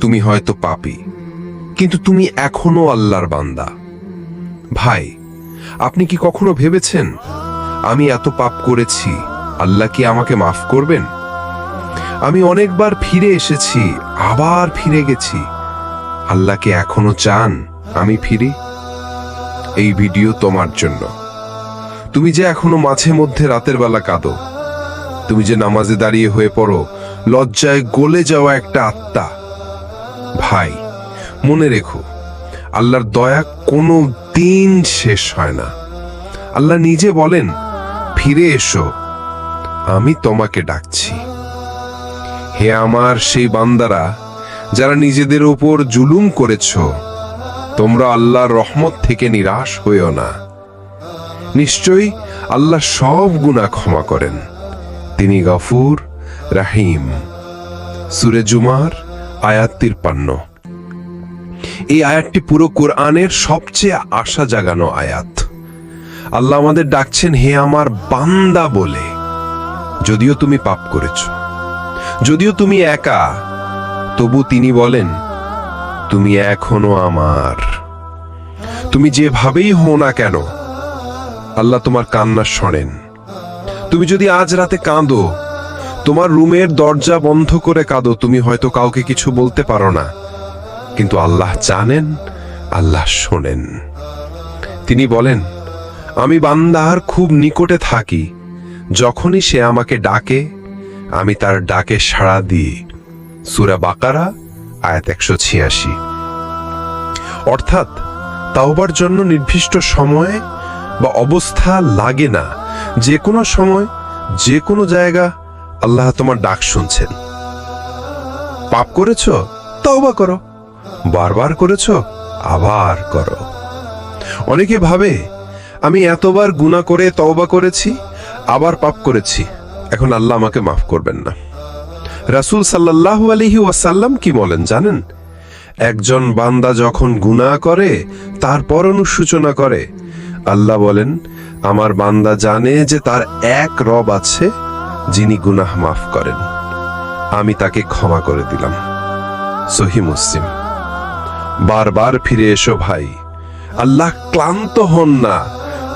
তুমি হয়তো পাপি, কিন্তু তুমি এখনও আল্লাহর বান্দা। ভাই, আপনি কি কখনো ভেবেছেন আমি এত পাপ করেছি, আল্লাহ কি আমাকে মাফ করবেন? আমি অনেকবার ফিরে এসেছি, আবার ফিরে গেছি। আল্লাহকে এখনও চান আমি ফিরি? এই ভিডিও তোমার জন্য। তুমি যে এখনও মাঝে মধ্যে রাতের বেলা কাঁদো, তুমি যে নামাজে দাঁড়িয়ে হয়ে পড়ো লজ্জায় গলে যাওয়া একটা আত্মা। ভাই, মনে রেখো, আল্লাহর দয়া কোনো দিন শেষ হয় না। আল্লাহ নিজে বলেন, ফিরে এসো, আমি তোমাকে ডাকছি। হে আমার সেই বান্দারা, যারা নিজেদের উপর জুলুম করেছ, তোমরা আল্লাহর রহমত থেকে নিরাশ হইও না। নিশ্চয়ই আল্লাহ সব গুনাহ ক্ষমা করেন। তিনি গফুর রাহিম। সুরে জুমার আয়াত তিরপান্ন। এই আয়াতটি পুরো কোরআনের সবচেয়ে আশা জাগানো আয়াত। আল্লাহ আমাদের ডাকছেন, হে আমার বান্দা বলে। যদিও তুমি পাপ করেছ, যদিও তুমি একা, তবু তিনি বলেন, তুমি এখনও আমার। তুমি যেভাবেই হও না কেন, আল্লাহ তোমার কান্না শোনেন। তুমি যদি আজ রাতে কাঁদো তোমার রুমের দরজা বন্ধ করে কাঁদো, তুমি হয়তো কাউকে কিছু বলতে পারো না। কিন্তু আল্লাহ জানেন, আল্লাহ শোনেন। তিনি বলেন, আমি বান্দার খুব নিকটে থাকি। যখনই সে আমাকে ডাকে, আমি তার ডাকে সাড়া দিই। সুরা বাকারা, আয়াত একশো ছিয়াশি। অর্থাৎ, তাওবার জন্য নির্দিষ্ট সময়ে বা অবস্থা লাগে না। যে কোনো সময়, যে কোনো জায়গা আল্লাহ তোমার ডাক শুনছেন। পাপ করেছ? তওবা করো। বারবার করেছ? আবার করো। অনেকে ভাবে, আমি এতবার গুনাহ করে তওবা করেছি, আবার পাপ করেছি। এখন আল্লাহ আমাকে মাফ করবেন না। রাসূল সাল্লাল্লাহু আলাইহি ওয়াসাল্লাম কি বলেন জানেন? একজন বান্দা যখন গুনাহ করে তারপর অনুসূচনা করে। আল্লাহ বলেন, আমার বান্দা জানে যে তার এক রব আছে যিনি গুনাহ মাফ করেন। আমি তাকে ক্ষমা করে দিলাম। সহি মুসলিম। বারবার ফিরে এসো ভাই। আল্লাহ ক্লান্ত হন না।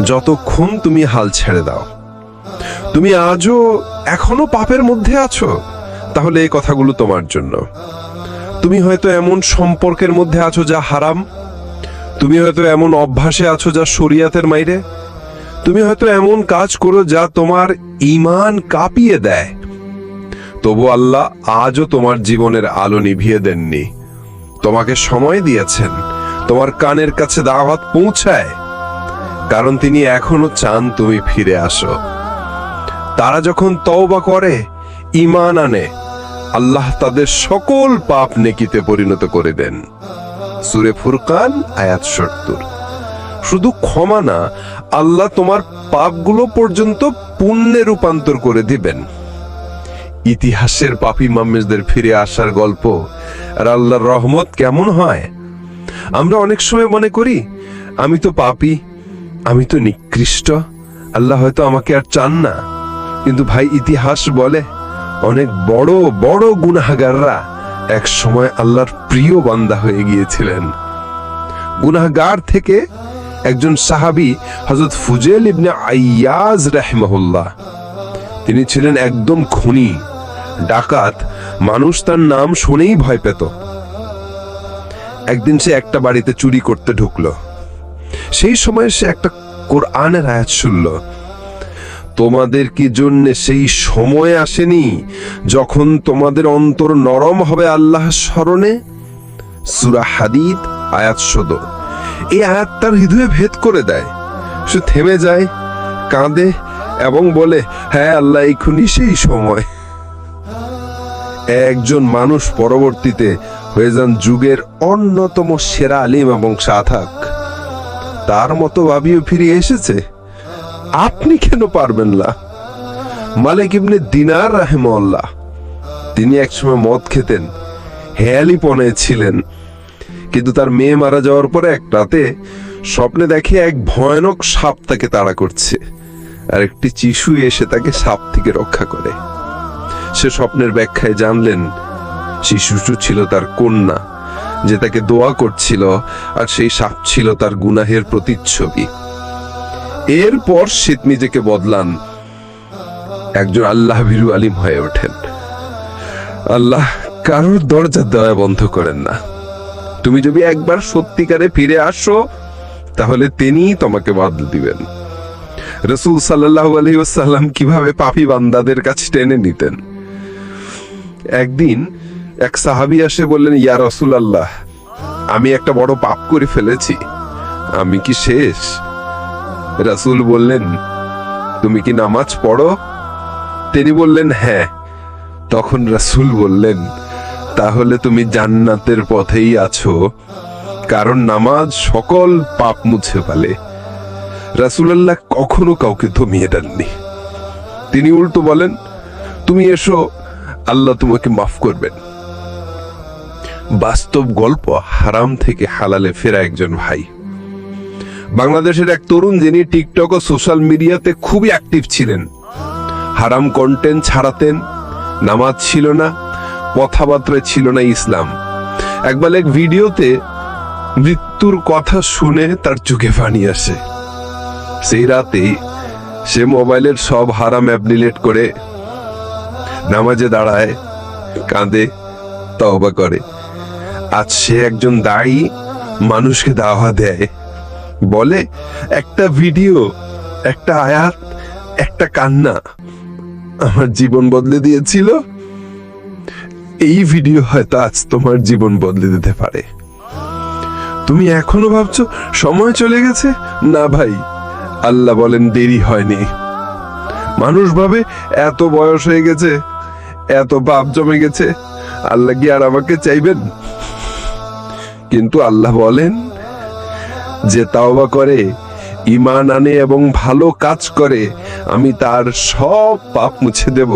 যতক্ষণ তুমি হাল ছেড়ে দাও। তুমি আজও এখনও পাপের মধ্যে আছো? তাহলে এই কথাগুলো তোমার জন্য। তুমি হয়তো এমন সম্পর্কের মধ্যে আছো যা হারাম। তুমি হয়তো এমন অভ্যাসে আছো যা শরিয়াতের মাইরে। তুমি হয়তো এমন কাজ করো যা তোমার ইমান কাঁপিয়ে দেয়। তবু আল্লাহ আজও তোমার জীবনের আলো নিভিয়ে দেননি। তোমাকে সময় দিয়েছেন। তোমার কানের কাছে দাওয়াত পৌঁছায়। কারণ তিনি এখনও চান তুমি ফিরে আসো। তারা যখন তওবা করে ইমান আনে। আল্লাহ তাদের সকল পাপ নেকিতে পরিণত করে দেন। সুরে ফুরকান, আয়াত সত্তর। শুধু ক্ষমা না, আল্লাহ তোমার পাপগুলো পর্যন্ত পুণ্যে রূপান্তর করে দিবেন। ইতিহাসের পাপি মাম্মেজদের ফিরে আসার গল্প আর আল্লাহর রহমত কেমন হয়? আমরা অনেক সময় মনে করি, আমি তো পাপি, আমি তো নিকৃষ্ট, আল্লাহ হয়তো আমাকে আর চান না। কিন্তু ভাই, ইতিহাস বলে অনেক বড় বড় গুনাহগাররা এক সময় আল্লাহর প্রিয় বান্দা হয়ে গিয়েছিলেন। গুনাহগার থেকে একজন সাহাবী হযরত ফুজেল ইবনে আইয়াজ রাহিমাহুল্লাহ। তিনি ছিলেন একদম খুনি, ডাকাত, মানুষ তার নাম শুনেই ভয় পেত। একদিন সে একটা বাড়িতে চুরি করতে ঢুকলো। সেই সময় সে একটা কোরআনের আয়াত শুনল। তোমাদের কি জন্য সেই সময় আসেনি যখন তোমাদের অন্তর নরম হবে আল্লাহ স্মরণে? সুরা হাদিদ, আয়াত শোধ এই আয়াত তার হৃদয়ে ভেদ করে দেয়। সে থেমে যায়, কাঁদে এবং বলে হ্যাঁ আল্লাহ, এখনই সেই সময়। একজন মানুষ পরবর্তীতে হয়ে যান যুগের অন্যতম সেরা আলিম এবং সাধক। তার মতো ভাবিও ফিরে এসেছে। আপনি কেন পারবেন না? মালিক ইবনে দিনার রাহেমল্লাহ তিনি একসময় মদ খেতেন, হেয়ালি পনে ছিলেন। কিন্তু তার মেয়ে মারা যাওয়ার পরে এক রাতে স্বপ্নে দেখে এক ভয়ানক সাপ তাকে তাড়া করছে। আর একটি চিশু এসে তাকে সাপ থেকে রক্ষা করে। সে স্বপ্নের ব্যাখ্যায় জানলেন, শিশুটি ছিল তার কন্যা, যে তাকে দোয়া করছিল, আর সেই সাপ ছিল তার গুনাহের প্রতিচ্ছবি। এরপর শীত নিজেকে বদলান। একজন আল্লাহ ভীরু আলিম হয়ে ওঠেন। আল্লাহ কারোর দরজা দেওয়া বন্ধ করেন না। তুমি যদি একবার সত্যিকারে ফিরে আসো, তাহলে তিনিই তোমাকে বদল দিবেন। রসুল সাল্লাহ আলী ওসাল্লাম কীভাবে পাপি বান্দাদের কাছে টেনে নিতেন? একদিন এক সাহাবি আসে বললেন, ইয়া রসুল আল্লাহ আমি একটা বড় পাপ করে ফেলেছি, আমি কি শেষ? রাসূল বললেন, তুমি কি নামাজ পড়ো? তিনি বললেন হ্যাঁ। তখন রাসূল বললেন তাহলে তুমি জান্নাতের পথেই আছো, কারণ নামাজ সকল পাপ মুছে ফেলে। রাসূলুল্লাহ কখনো কাউকে থামিয়ে দেননি। তিনি উল্টো বলেন, তুমি এসো, আল্লাহ তোমাকে মাফ করবেন। বাস্তব গল্প হারাম থেকে হালালে ফেরা একজন ভাই। বাংলাদেশের এক তরুণ যিনি টিকটক ও সোশ্যাল মিডিয়াতে খুবই অ্যাক্টিভ ছিলেন। হারাম কন্টেন্ট ছাড়াতেন, নামাজ ছিল না কথাবার্তায় ছিল না ইসলাম। একবার এক ভিডিওতে মৃত্যুর কথা শুনে তার চোখে পানি আসে। সেই রাতে সে মোবাইলের সব হারাম অ্যাপ ডিলিট করে নামাজে দাঁড়ায়, কাঁদে, তওবা করে। আজ সে একজন দায়ী মানুষকে দাওয়া দেয়। বলে, একটা ভিডিও, একটা আয়াত, একটা কান্না আমার জীবন বদলে দিয়েছিল। এই ভিডিও হয়তো আজ তোমার জীবন বদলে দিতে পারে। তুমি এখনও ভাবছ সময় চলে গেছে? না ভাই, আল্লাহ বলেন দেরি হয়নি। মানুষ ভাবে এত বয়স হয়ে গেছে, এত পাপ জমে গেছে, আল্লাহ কি আর আমাকে চাইবেন? কিন্তু আল্লাহ বলেন যে তাওবা করে ইমান আনে এবং ভালো কাজ করে, আমি তার সব পাপ মুছে দেব।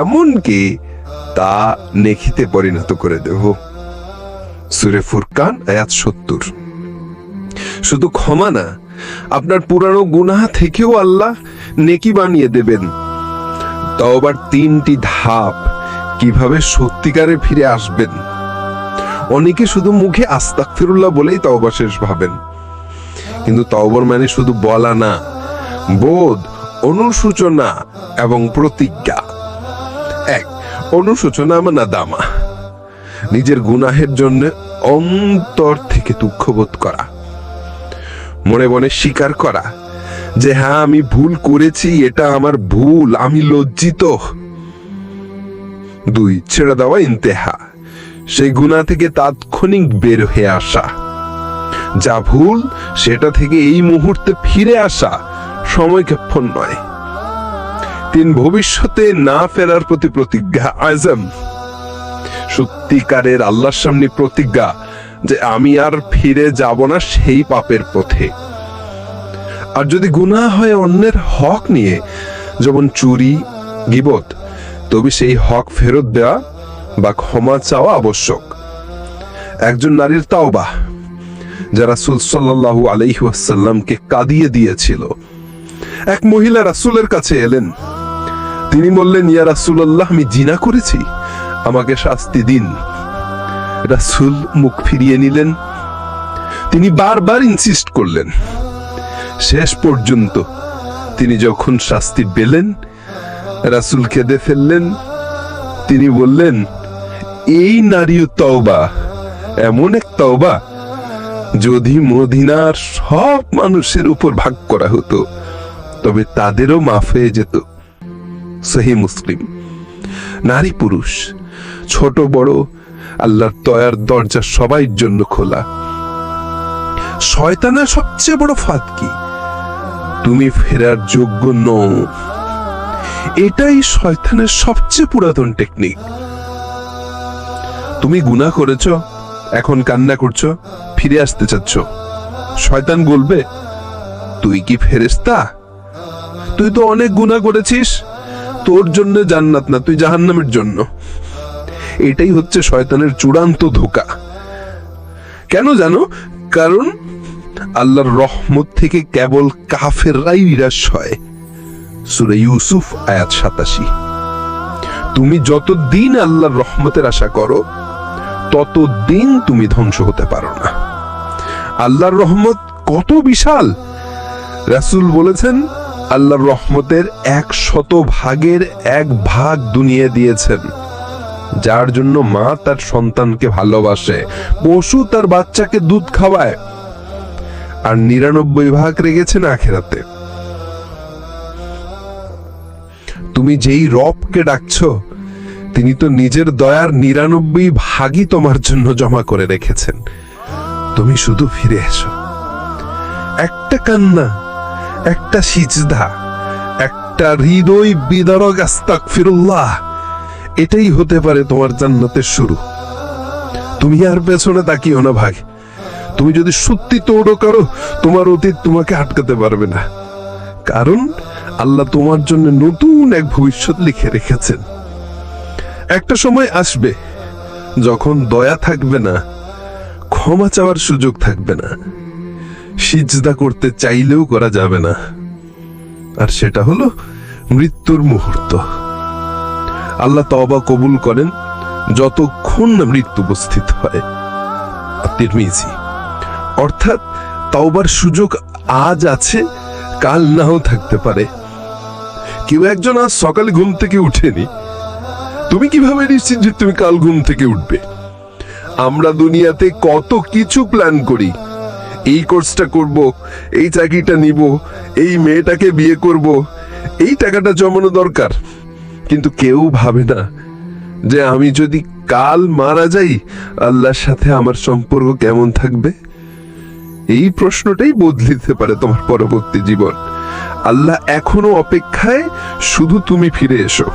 এমনকি তা নেখিতে পরিণত করে দেব। সুরে ফুরকান আয়াত সত্তর। শুধু ক্ষমা না, আপনার পুরানো গুনাহ থেকেও আল্লাহ নেকি বানিয়ে দেবেন। তওবার তিনটি ধাপ কীভাবে সত্যিকারে ফিরে আসবেন? অনেকে শুধু মুখে আস্তাক ফিরুল্লাহ বলেই তওবা শেষ ভাবেন। কিন্তু তওবর মানে শুধু বলা না, বোধ অনুসূচনা এবং প্রতিজ্ঞা। এক অনুসূচনা মানে দামা নিজের গুনাহের জন্য অন্তর থেকে দুঃখবোধ করা। মনে মনে স্বীকার করা যে হ্যাঁ আমি ভুল করেছি, এটা আমার ভুল, আমি লজ্জিত। দুই, ছেড়ে দেওয়া ইন্তেহা, সেই গুণা থেকে তাৎক্ষণিক বের হয়ে আসা। যা ভুল, সেটা থেকে এই মুহূর্তে ফিরে আসা, সময়ক্ষেপণ নয়। তিন ভবিষ্যতে না ফেরার প্রতি প্রতিজ্ঞা আজম। সত্যিকারের আল্লাহর সামনে প্রতিজ্ঞা যে আমি আর ফিরে যাব না সেই পাপের পথে। আর যদি গুনাহ হয় অন্যের হক নিয়ে, যেমন চুরি, গিবত, তবে সেই হক ফেরত দেওয়া বা ক্ষমা চাওয়া আবশ্যক। একজন নারীর তাওবা যারা সাল্লাল্লাহু আলাইহি ওয়াসাল্লামকে কাঁদিয়ে দিয়েছিল। এক মহিলা রাসূলের কাছে এলেন। তিনি বললেন, ইয়া রাসূলুল্লাহ, আমি জিনা করেছি। আমাকে শাস্তি দিন। রাসূল মুখ ফিরিয়ে নিলেন। তিনি বারবার ইনসিস্ট করলেন। শেষ পর্যন্ত তিনি যখন শাস্তি পেলেন, রাসূল কেঁদে ফেললেন। তিনি বললেন, এই নারীও তওবা, এমন এক তওবা, যদি মদিনার সব মানুষের উপর ভাগ করা হতো, তবে তাদেরও মাফ হয়ে যেত। সহি মুসলিম। নারী পুরুষ, ছোট, বড়, আল্লাহর দয়ার দরজা সবাই জন্য খোলা। শয়তানের সবচেয়ে বড় ফাঁদ কি? তুমি ফেরার যোগ্য নও। এটাই শয়তানের সবচেয়ে পুরাতন টেকনিক তুমি গুনাহ করেছ, এখন কান্না করছ, ফিরে আসতে চাচ্ছ। শয়তান বলবে, তুই কি ফেরেস্তা তুই তো অনেক গুনাহ করেছিস। তোর জন্য জান্নাত না, তুই জাহান্নামের জন্য। এটাই হচ্ছে শয়তানের চূড়ান্ত ধোকা। কেন জানো? কারণ আল্লাহর রহমত থেকে কেবল কাফেররাই নিরাশ হয়। সুরে ইউসুফ, আয়াত সাতাশি। তুমি যতদিন আল্লাহর রহমতের আশা করো, ততদিন তুমি ধ্বংস হতে পারো না। আল্লাহর রহমত কত বিশাল! রাসূল বলেছেন আল্লাহর রহমতের এক শত ভাগের এক ভাগ দুনিয়া দিয়েছেন, যার জন্য মা তার সন্তানকে ভালোবাসে, পশু তার বাচ্চাকে দুধ খাওয়ায়, আর নিরানব্বই ভাগ রেগেছেন আখেরাতে। তুমি যেই রবকে ডাকছো, তিনি তো নিজের দয়ার নিরানব্বই ভাগই তোমার জন্য জমা করে রেখেছেন। তুমি শুধু ফিরে এসো। একটা কান্না একটা সিজদা, একটা হৃদয় বিদারক আস্তাক ফিরুল্লাহ এটাই হতে পারে তোমার জান্নাতের শুরু। তুমি আর পেছনে তাকিও না ভাই। তুমি যদি সত্যি তৌড়ো করো, তোমার অতীত তোমাকে আটকাতে পারবে না। কারণ আল্লাহ তোমার জন্য নতুন এক ভবিষ্যৎ লিখে রেখেছেন। একটা সময় আসবে যখন দয়া থাকবে না, ক্ষমা চাওয়ার সুযোগ থাকবে না। সিজদা করতে চাইলেও করা যাবে না। আর সেটা হলো মৃত্যুর মুহূর্ত। আল্লাহ তবা কবুল করেন যতক্ষণ না মৃত্যু উপস্থিত হয়। অর্থাৎ তাওবার সুযোগ আজ আছে, কাল নাও থাকতে পারে। কেউ একজন আজ সকালে ঘুম থেকে উঠেনি। তুমি কীভাবে নিশ্চিত যে তুমি কাল ঘুম থেকে উঠবে? আমরা দুনিয়াতে কত কিছু প্ল্যান করি। এই কোর্সটা করব, এই চাকরিটা নিব, এই মেয়েটাকে বিয়ে করব, এই টাকাটা জমানো দরকার। কিন্তু কেউ ভাবে না যে আমি যদি কাল মারা যাই, আল্লাহর সাথে আমার সম্পর্ক কেমন থাকবে? এই প্রশ্নটাই বদলে দিতে পারে তোমার পরবর্তী জীবন। আল্লাহ এখনও অপেক্ষায়, শুধু তুমি ফিরে এসো।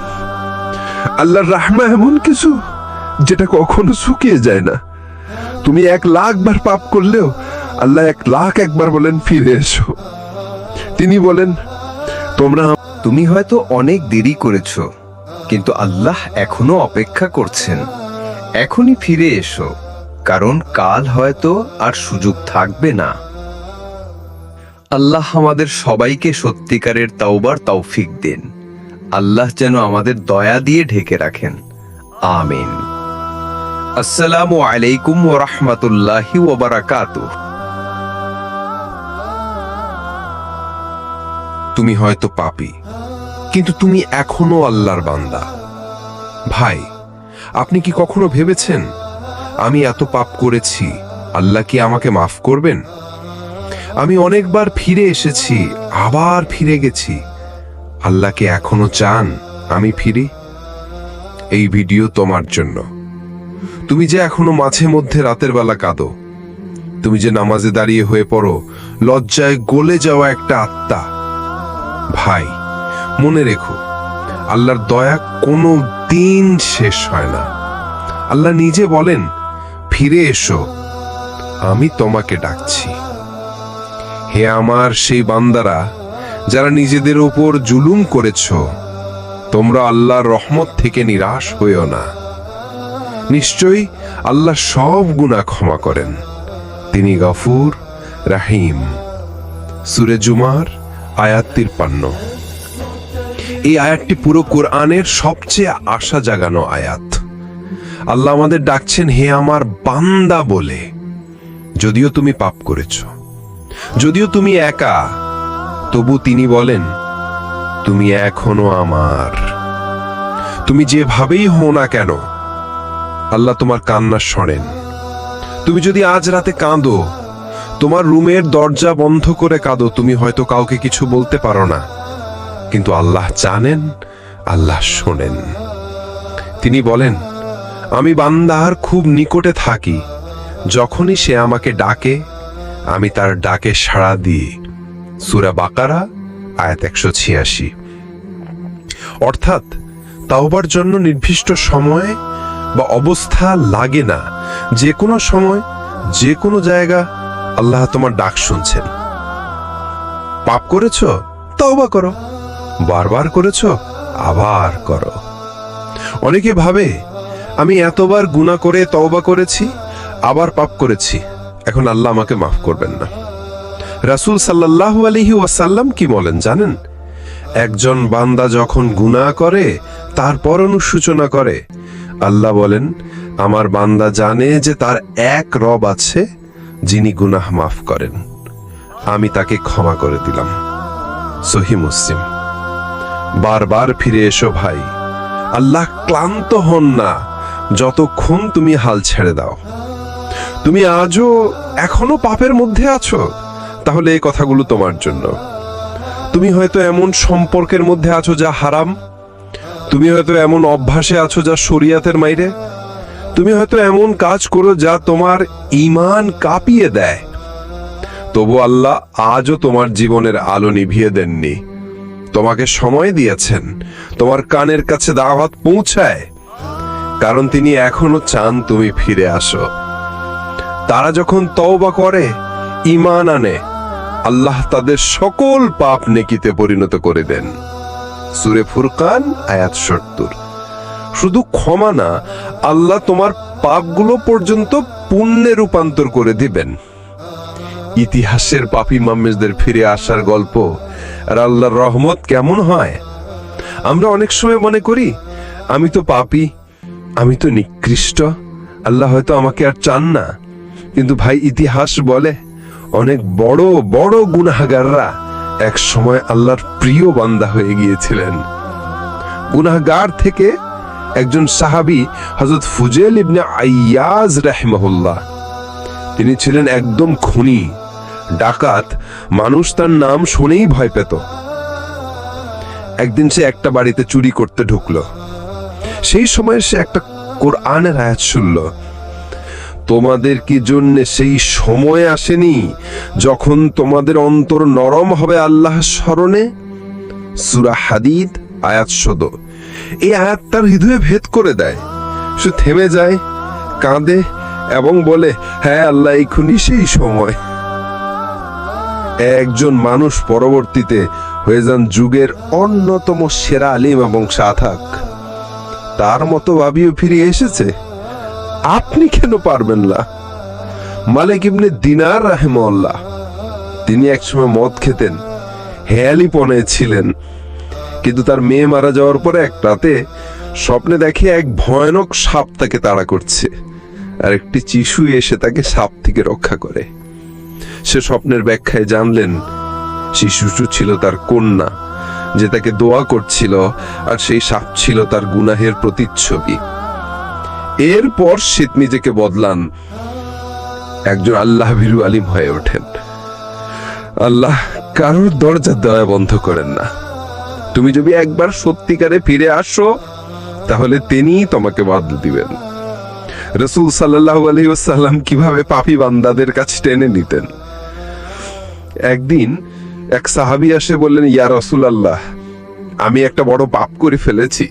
আল্লাহর রাহমা এমন কিছু যেটা কখনো শুকিয়ে যায় না। তুমি এক লাখ বার পাপ করলেও আল্লাহ এক লাখ একবার বলেন, ফিরে এসো। তিনি বলেন, তোমরা তুমি হয়তো অনেক দেরি করেছ, কিন্তু আল্লাহ এখনও অপেক্ষা করছেন। এখনই ফিরে এসো, কারণ কাল হয়তো আর সুযোগ থাকবে না। আল্লাহ আমাদের সবাইকে সত্যিকারের তাওবার তৌফিক দিন। আল্লাহ যেন আমাদের দয়া দিয়ে ঢেকে রাখেন। আমিন। আসসালামু আলাইকুম ওয়া রাহমাতুল্লাহি তুমি হয়তো পাপি, কিন্তু তুমি এখনও আল্লাহর বান্দা। ভাই, আপনি কি কখনো ভেবেছেন, আমি এত পাপ করেছি, আল্লাহ কি আমাকে মাফ করবেন? আমি অনেকবার ফিরে এসেছি, আবার ফিরে গেছি। আল্লাহকে এখনও চান আমি ফিরি? এই ভিডিও তোমার জন্য। তুমি যে এখনও মাঝে মধ্যে রাতের বেলা কাঁদো, তুমি যে নামাজে দাঁড়িয়ে হয়ে পড়ো, লজ্জায় গলে যাওয়া একটা আত্মা। ভাই, মনে রেখো, আল্লাহর দয়া কোনো দিন শেষ হয় না। আল্লাহ নিজে বলেন, ফিরে এসো, আমি তোমাকে ডাকছি। হে আমার সেই বান্দারা, যারা নিজেদের ওপর জুলুম করেছ, তোমরা আল্লাহর রহমত থেকে নিরাশ হইও না। নিশ্চয়ই আল্লাহ সব গুনাহ ক্ষমা করেন। তিনি গফুর, রাহিম। সুরে জুমার আয়াত তিরপান্ন এই আয়াতটি পুরো কোরআনের সবচেয়ে আশা জাগানো আয়াত। আল্লাহ আমাদের ডাকছেন, হে আমার বান্দা বলে। যদিও তুমি পাপ করেছ, যদিও তুমি একা, তবু তিনি বলেন, তুমি এখনও আমার। তুমি যেভাবেই হো না কেন, আল্লাহ তোমার কান্না শোনেন। তুমি যদি আজ রাতে কাঁদো তোমার রুমের দরজা বন্ধ করে কাঁদো, তুমি হয়তো কাউকে কিছু বলতে পারো না। কিন্তু আল্লাহ জানেন, আল্লাহ শোনেন। তিনি বলেন, আমি বান্দার খুব নিকটে থাকি। যখনই সে আমাকে ডাকে, আমি তার ডাকে সাড়া দিই। সুরা বাকারা, আয়াত একশো ছিয়াশি। অর্থাৎ, তাওবার জন্য নির্দিষ্ট সময় বা অবস্থা লাগে না। যে কোনো সময়, যে কোনো জায়গা আল্লাহ তোমার ডাক শুনছেন। পাপ করেছ? তওবা করো। বারবার করেছ? আবার করো। অনেকে ভাবে, আমি এতবার গুনাহ করে তওবা করেছি, আবার পাপ করেছি। এখন আল্লাহ আমাকে মাফ করবেন না। রাসূল সাল্লাল্লাহু আলাইহি ওয়াসাল্লাম কি বলেন জানেন? একজন বান্দা যখন গুনাহ করে তারপর অনুসূচনা করে। আল্লাহ বলেন, আমার বান্দা জানে যে তার এক রব আছে যিনি গুনাহ মাফ করেন, আমি তাকে ক্ষমা করে দিলাম। সহি মুসলিম। বারবার ফিরে এসো ভাই। আল্লাহ ক্লান্ত হন না। যতক্ষণ তুমি হাল ছেড়ে দাও। তুমি আজও এখনও পাপের মধ্যে আছো? তাহলে এই কথাগুলো তোমার জন্য। তুমি হয়তো এমন সম্পর্কের মধ্যে আছো যা হারাম। তুমি হয়তো এমন অভ্যাসে আছো যা শরিয়াতের মাইরে তুমি হয়তো এমন কাজ করো যা তোমার ঈমান কাঁপিয়ে দেয়। তবু আল্লাহ আজও তোমার জীবনের আলো নিভিয়ে দেননি। তোমাকে সময় দিয়েছেন। তোমার কানের কাছে দাওয়াত পৌঁছায়। কারণ তিনি এখনও চান তুমি ফিরে আসো। তারা যখন তওবা করে, ঈমান আনে। আল্লাহ তাদের সকল পাপ নেকিতে পরিণত করে দেন। সুরে ফুরকান, আয়াত সত্তর। শুধু ক্ষমা না, আল্লাহ তোমার পাপগুলো পর্যন্ত পুণ্যে রূপান্তর করে দিবেন। ইতিহাসের পাপি মাম্মেজদের ফিরে আসার গল্প আর আল্লাহর রহমত কেমন হয়? আমরা অনেক সময় মনে করি, আমি তো পাপি, আমি তো নিকৃষ্ট, আল্লাহ হয়তো আমাকে আর চান না। কিন্তু ভাই, ইতিহাস বলে অনেক বড় বড় গুনাহগাররা এক সময় আল্লাহর প্রিয় বান্দা হয়ে গিয়েছিলেন। গুনাহগার থেকে একজন সাহাবী হযরত ফুজেল ইবনে আইয়াজ রাহিমাহুল্লাহ। তিনি ছিলেন একদম খুনি, ডাকাত, মানুষ তার নাম শুনেই ভয় পেত। একদিন সে একটা বাড়িতে চুরি করতে ঢুকলো। সেই সময় সে একটা কোরআনের আয়াত শুনল। তোমাদের কি জন্য সেই সময় আসেনি যখন তোমাদের অন্তর নরম হবে আল্লাহ স্মরণে? সুরা হাদিদ, আয়াত শোধ এই আয়াত তার হৃদয়ে ভেদ করে দেয়। সে থেমে যায়, কাঁদে এবং বলে হ্যাঁ আল্লাহ, এখনই সেই সময়। একজন মানুষ পরবর্তীতে হয়ে যান যুগের অন্যতম সেরা আলিম এবং সাধক। তার মতো ভাবিও ফিরে এসেছে। আপনি কেন পারবেন না? মালিক ইবনে দিনার রাহেমল্লাহ তিনি একসময় মদ খেতেন, হেয়ালি পনে ছিলেন। কিন্তু তার মেয়ে মারা যাওয়ার পরে এক রাতে স্বপ্নে দেখে এক ভয়ানক সাপ তাকে তাড়া করছে। আর একটি চিশু এসে তাকে সাপ থেকে রক্ষা করে। সে স্বপ্নের ব্যাখ্যায় জানলেন, শিশুটি ছিল তার কন্যা, যে তাকে দোয়া করছিল, আর সেই সাপ ছিল তার গুনাহের প্রতিচ্ছবি। এরপর শীত নিজেকে বদলান। একজন আল্লাহ ভীরু আলিম হয়ে ওঠেন। আল্লাহ কারোর দরজা দয়া বন্ধ করেন না। তুমি যদি একবার সত্যিকারে ফিরে আসো, তাহলে তিনিই তোমাকে বদল দিবেন। রসুল সাল্লাহ আলহি ওসাল্লাম কীভাবে পাপি বান্দাদের কাছে টেনে নিতেন? একদিন এক সাহাবি আসে বললেন, ইয়া রসুল আল্লাহ আমি একটা বড় পাপ করে ফেলেছি,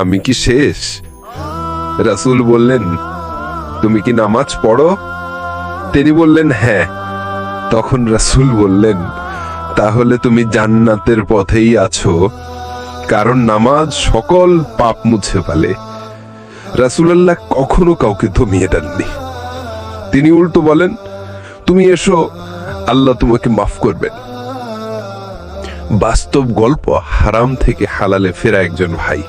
আমি কি শেষ? রাসূল বললেন, তুমি কি নামাজ পড়ো? তিনি বললেন হ্যাঁ। তখন রাসূল বললেন তাহলে তুমি জান্নাতের পথেই আছো, কারণ নামাজ সকল পাপ মুছে ফেলে। রাসূলুল্লাহ কখনো কাউকে থামিয়ে দেননি। তিনি উল্টো বলেন, তুমি এসো, আল্লাহ তোমাকে মাফ করবেন। বাস্তব গল্প হারাম থেকে হালালে ফেরা একজন ভাই।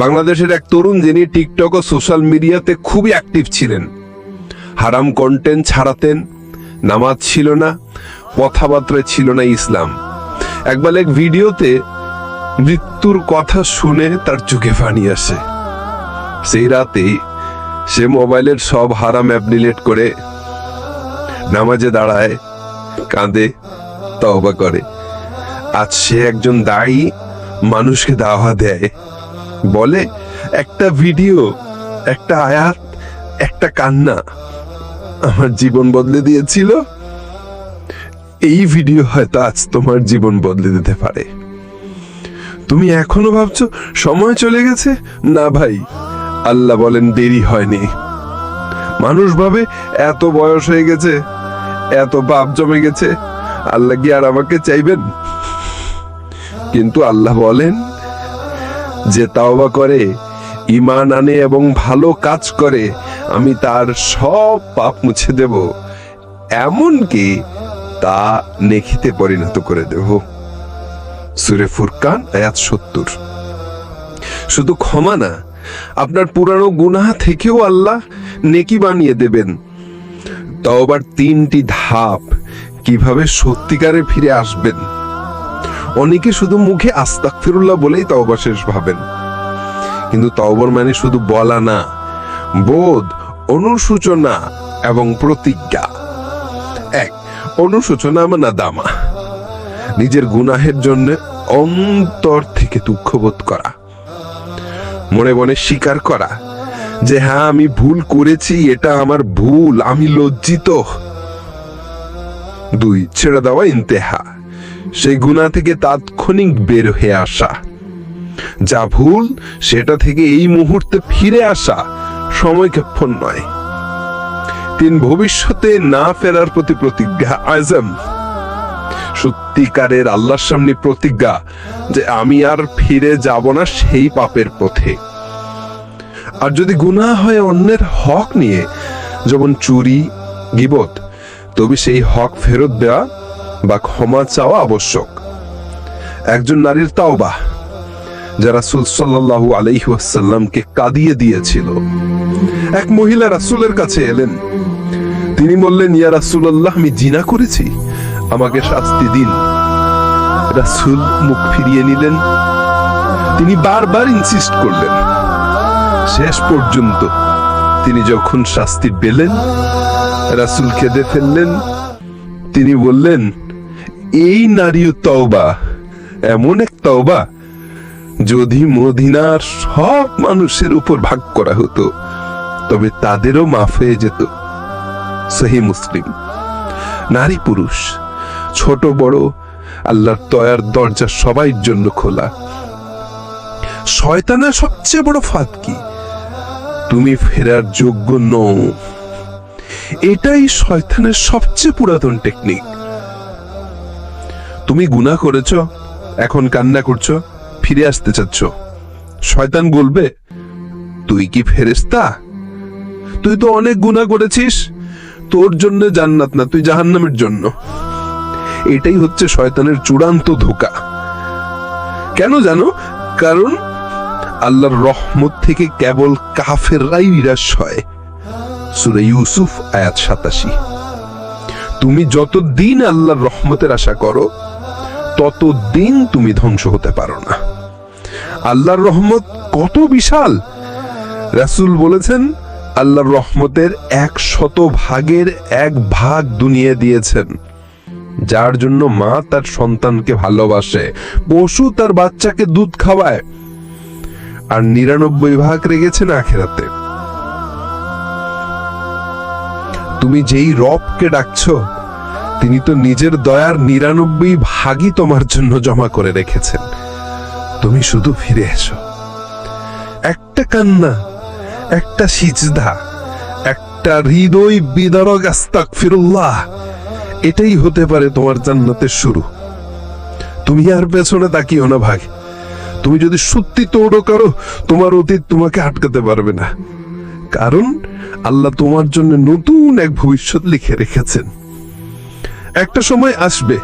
বাংলাদেশের এক তরুণ যিনি টিকটক ও সোশ্যাল মিডিয়াতে খুবই অ্যাক্টিভ ছিলেন। হারাম কন্টেন্ট ছাড়াতেন, নামাজ ছিল না কথাবার্তায় ছিল না ইসলাম। একবার এক ভিডিওতে মৃত্যুর কথা শুনে তার চোখে পানি আসে। সেই রাতেই সে মোবাইলের সব হারাম অ্যাপ ডিলিট করে নামাজে দাঁড়ায়, কাঁদে, তওবা করে। আজ সে একজন দায়ী মানুষকে দাওয়া দেয়। বলে, একটা ভিডিও, একটা আয়াত, একটা কান্না আমার জীবন বদলে দিয়েছিল। এই ভিডিও হয়তো আজ তোমার জীবন বদলে দিতে পারে। তুমি এখনও ভাবছ সময় চলে গেছে? না ভাই, আল্লাহ বলেন দেরি হয়নি। মানুষ ভাবে এত বয়স হয়ে গেছে, এত পাপ জমে গেছে, আল্লাহ কি আর আমাকে চাইবেন? কিন্তু আল্লাহ বলেন যে তাওবা করে ইমান আনে এবং ভালো কাজ করে, আমি তার সব পাপ মুছে দেব। এমনকি তা নেখিতে পরিণত করে দেব। সুরে ফুরকান আয়াত সত্তর। শুধু ক্ষমা না, আপনার পুরানো গুনাহ থেকেও আল্লাহ নেকি বানিয়ে দেবেন। তওবার তিনটি ধাপ কীভাবে সত্যিকারে ফিরে আসবেন? অনেকে শুধু মুখে আস্তাগফিরুল্লাহ বলেই তওবা শেষ ভাবেন। কিন্তু তওবার মানে শুধু বলা না, বোধ অনুসূচনা এবং প্রতিজ্ঞা। এক অনুশোচনা মানে দামা নিজের গুনাহের জন্য অন্তর থেকে দুঃখবোধ করা। মনে মনে স্বীকার করা যে হ্যাঁ আমি ভুল করেছি, এটা আমার ভুল, আমি লজ্জিত। দুই, ছেড়ে দেওয়া ইন্তেহা, সেই গুণা থেকে তাৎক্ষণিক বের হয়ে আসা। যা ভুল, সেটা থেকে এই মুহূর্তে ফিরে আসা সময়ক্ষেপণ নয়। তিন ভবিষ্যতে না ফেরার প্রতি প্রতিজ্ঞা, আজম। সত্যিকারের আল্লাহর সামনে প্রতিজ্ঞা যে আমি আর ফিরে যাব না সেই পাপের পথে। আর যদি গুনাহ হয় অন্যের হক নিয়ে, যেমন চুরি, গিবত, তবে সেই হক ফেরত দেওয়া বা ক্ষমা চাওয়া আবশ্যক। একজন নারীর তাওবা যারা সাল্লাল্লাহু আলাইহি ওয়াসাল্লামকে কাঁদিয়ে দিয়েছিল। এক মহিলা রাসূলের কাছে এলেন। তিনি বললেন, ইয়া রাসূলুল্লাহ, আমি জিনা করেছি। আমাকে শাস্তি দিন। রাসূল মুখ ফিরিয়ে নিলেন। তিনি বারবার ইনসিস্ট করলেন। শেষ পর্যন্ত তিনি যখন শাস্তি পেলেন, রাসূল খেদে ফেললেন। তিনি বললেন, এই নারীও তওবা, এমন এক তওবা যদি মদিনার সব মানুষের উপর ভাগ করা হতো, তবে তাদেরও মাফ হয়ে যেত। সহি মুসলিম। নারী পুরুষ, ছোট, বড়, আল্লাহর দয়ার দরজা সবাই জন্য খোলা। শয়তানের সবচেয়ে বড় ফাঁদ কি? তুমি ফেরার যোগ্য নও। এটাই শয়তানের সবচেয়ে পুরাতন টেকনিক তুমি গুনাহ করেছ, এখন কান্না করছ ফিরে আসতে চাচ্ছ। শয়তান বলবে, তুই কি ফেরেস্তা তুই তো অনেক গুনাহ করেছিস। তোর জন্য জান্নাত না, তুই জাহান্নামের জন্য। এটাই হচ্ছে শয়তানের চূড়ান্ত ধোকা। কেন জানো? কারণ আল্লাহর রহমত থেকে কেবল কাফেররাই নিরাশ হয়। সুরে ইউসুফ, আয়াত সাতাশি। তুমি যতদিন আল্লাহর রহমতের আশা করো ততদিন তুমি ধ্বংস হতে পারো না। আল্লাহর রহমত কত বিশাল। রাসূল বলেছেন, আল্লাহর রহমতের এক শত ভাগের এক ভাগ দুনিয়া দিয়েছেন। যার জন্য মা তার সন্তানকে ভালোবাসে, পশু তার বাচ্চাকে দুধ খাওয়ায়, আর নিরানব্বই ভাগ রেগেছেন আখেরাতে। তুমি যেই রবকে ডাকছো তিনি তো নিজের দয়ার নিরানব্বই ভাগই তোমার জন্য জমা করে রেখেছেন। তুমি শুধু ফিরে এসো। একটা কান্না, একটা সিজদা, একটা হৃদয় বিদারক আস্তাক ফিরুল্লাহ এটাই হতে পারে তোমার জান্নাতের শুরু। তুমি আর পেছনে তাকিও না ভাগ তুমি যদি সত্যি তৌড়ো করো, তোমার অতীত তোমাকে আটকাতে পারবে না। কারণ আল্লাহ তোমার জন্য নতুন এক ভবিষ্যৎ লিখে রেখেছেন। একটা সময় আসবে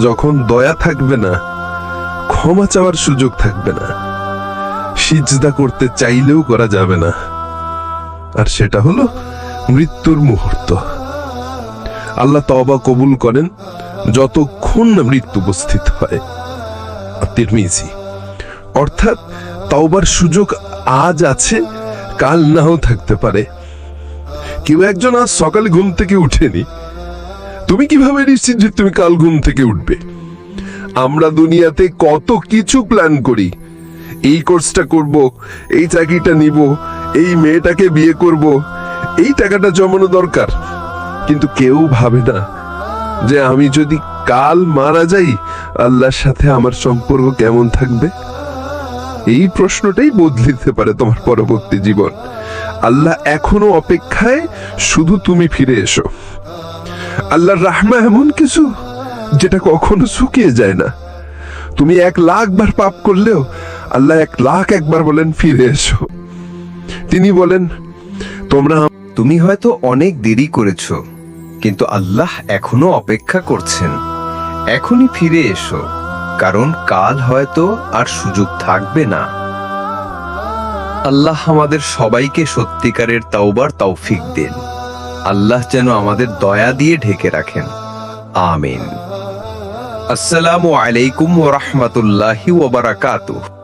যখন দয়া থাকবে না, ক্ষমা চাওয়ার সুযোগ থাকবে না। সিজদা করতে চাইলেও করা যাবে না। আর সেটা হলো মৃত্যুর মুহূর্ত। আল্লাহ তওবা কবুল করেন যতক্ষণ না মৃত্যু উপস্থিত হয়। অর্থাৎ তাওবার সুযোগ আজ আছে, কাল নাও থাকতে পারে। কেউ একজন আজ সকালে ঘুম থেকে উঠেনি তুমি কীভাবে নিশ্চিত যে তুমি কাল ঘুম থেকে উঠবে? আমরা দুনিয়াতে কত কিছু প্ল্যান করি। এই কোর্সটা করব, এই চাকরিটা নিব, এই মেয়েটাকে বিয়ে করব, এই টাকাটা জমানো দরকার। কিন্তু কেউ ভাবে না যে আমি যদি কাল মারা যাই, আল্লাহর সাথে আমার সম্পর্ক কেমন থাকবে? এই প্রশ্নটাই বদলে দিতে পারে তোমার পরবর্তী জীবন। আল্লাহ এখনও অপেক্ষায় শুধু তুমি ফিরে এসো। আল্লাহর রাহমা এমন কিছু যেটা কখনো শুকিয়ে যায় না। তুমি এক লাখ বার পাপ করলেও আল্লাহ এক লাখ একবার বলেন, ফিরে এসো। তিনি বলেন, তোমরা তুমি হয়তো অনেক দেরি করেছ, কিন্তু আল্লাহ এখনও অপেক্ষা করছেন। এখনই ফিরে এসো, কারণ কাল হয়তো আর সুযোগ থাকবে না। আল্লাহ আমাদের সবাইকে সত্যিকারের তাওবার তৌফিক দেন। আল্লাহ যেন আমাদের দয়া দিয়ে ঢেকে রাখেন। আমিন। আসসালামু আলাইকুম ওয়া রাহমাতুল্লাহি ওয়া বারাকাতুহু।